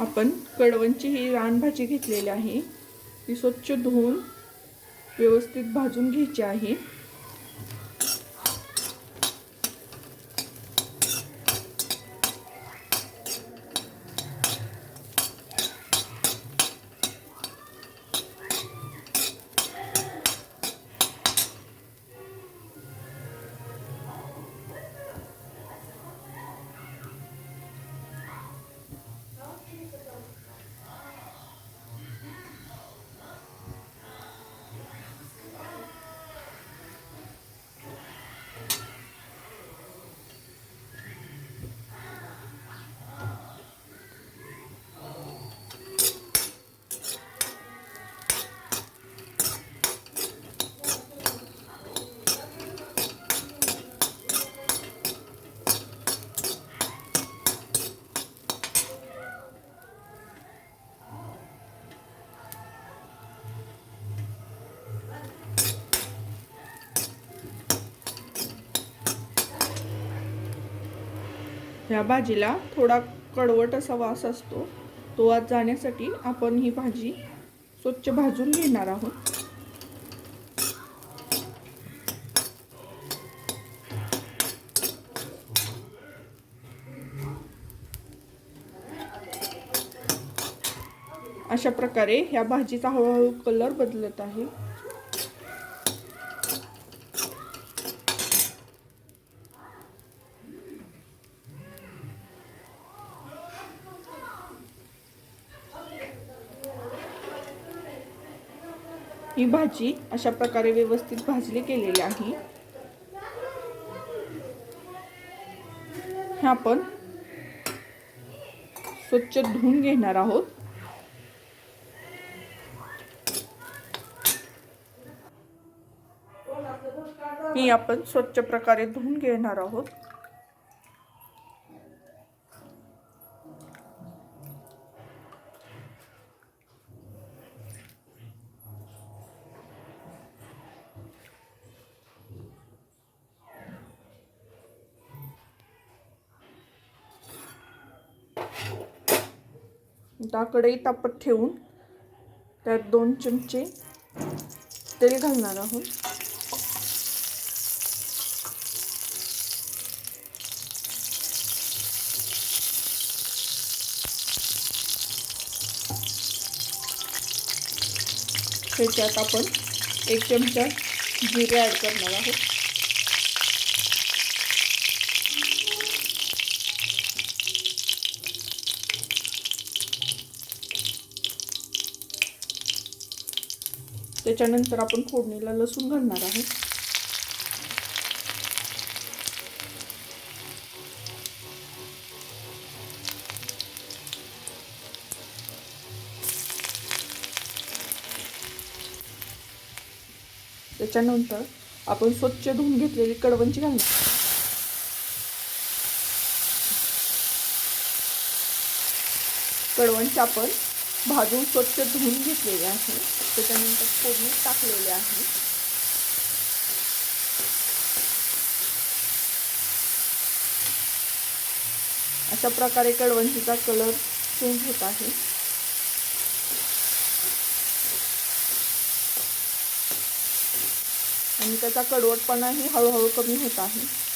आपण कडवणची ही रानभाजी घेतलेली आहे. ती स्वच्छ धुवून व्यवस्थित भाजून घ्यायची आहे. ह्या भाजीला थोडा कडवट असा वास असतो. तो वास जाण्यासाठी आपण ही भाजी स्वच्छ भाजून घेणार आहोत. अशा प्रकारे ह्या भाजीचा हळूहळू कलर बदलत आहे. ही भाजी अशा प्रकारे व्यवस्थित भाजली गेलेली आहे. हे आपण स्वच्छ धुवून घेणार आहोत. ही आपण स्वच्छ प्रकारे धुवून घेणार आहोत. आता कढई तापत ठेवून त्यात दोन चमचे तेल घालणार आहोत. त्याच्यात आपण एक चमचा जिरे ॲड करणार आहोत. त्याच्यानंतर आपण फोडणीला लसूण घालणार आहोत त्याच्यानंतर आपण स्वच्छ धुवून घेतलेली कडवंची घालणार कडवंची आपण भाजून स्वच्छ धुवून घेतलेले आहे. त्याच्यानंतर फोडणी टाकलेले आहे. अशा प्रकारे कडवंशीचा कलर चेंज होत आहे. आणि त्याचा कडवटपणाही हळूहळू कमी होत आहे.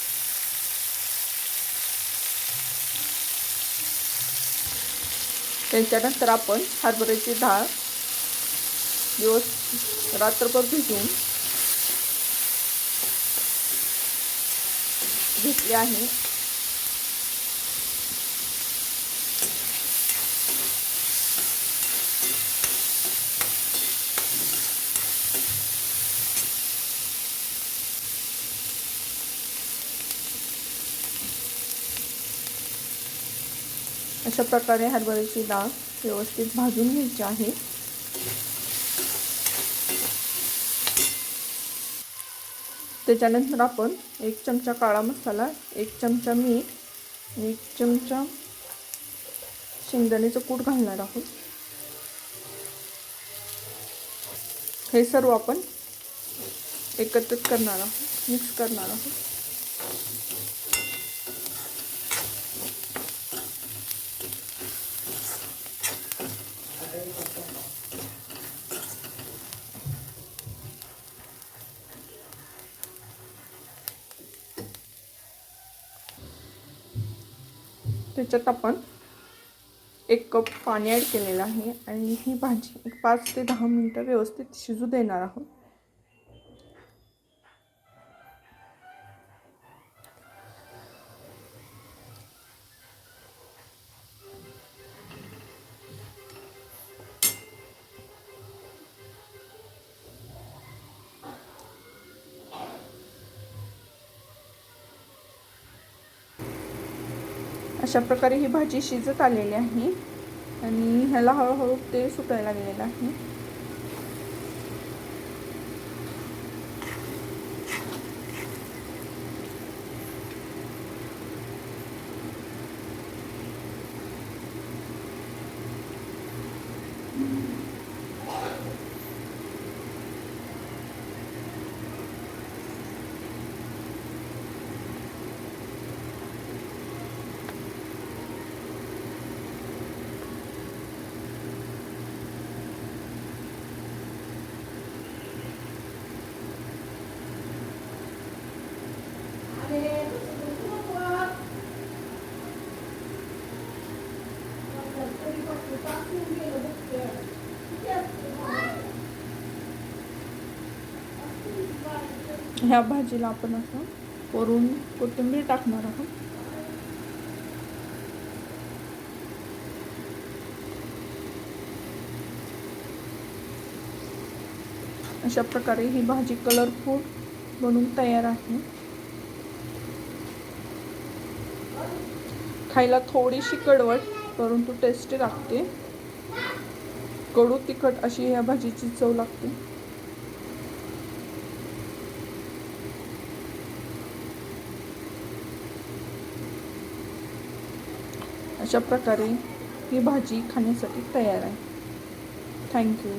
त्याच्यानंतर आपण हरभऱ्याची डाळ दिवस रात्रभर भिजवून घेतली आहे. अशा प्रकारे हरभऱ्याची डाळ व्यवस्थित भाजून घ्यायची आहे. त्याच्यानंतर आपण एक चमचा काळा मसाला एक चमचा मीठ एक चमचा शेंगदाण्याचं कूट घालणार आहोत. हे सर्व आपण एकत्रित करणार आहोत मिक्स करणार आहोत. त्याच्यात आपण एक कप पाणी ॲड केलेलं आहे. आणि ही भाजी एक पाच ते दहा मिनटं व्यवस्थित शिजू देणार आहोत. अशा प्रकारे ही भाजी शिजत आलेली आहे. आणि ह्याला हळूहळू ते सुकायला लागलेलं आहे. ह्या भाजीला आपण असं वरून कोथिंबीर टाकणार आहोत. अशा प्रकारे ही भाजी कलरफुल बनून तयार आहे. खायला थोडीशी कडवट परंतु टेस्टी लागते. कडू तिखट अशी ह्या भाजीची चव लागते. अशा प्रकारे ही भाजी खाण्यासाठी तयार आहे. थँक्यू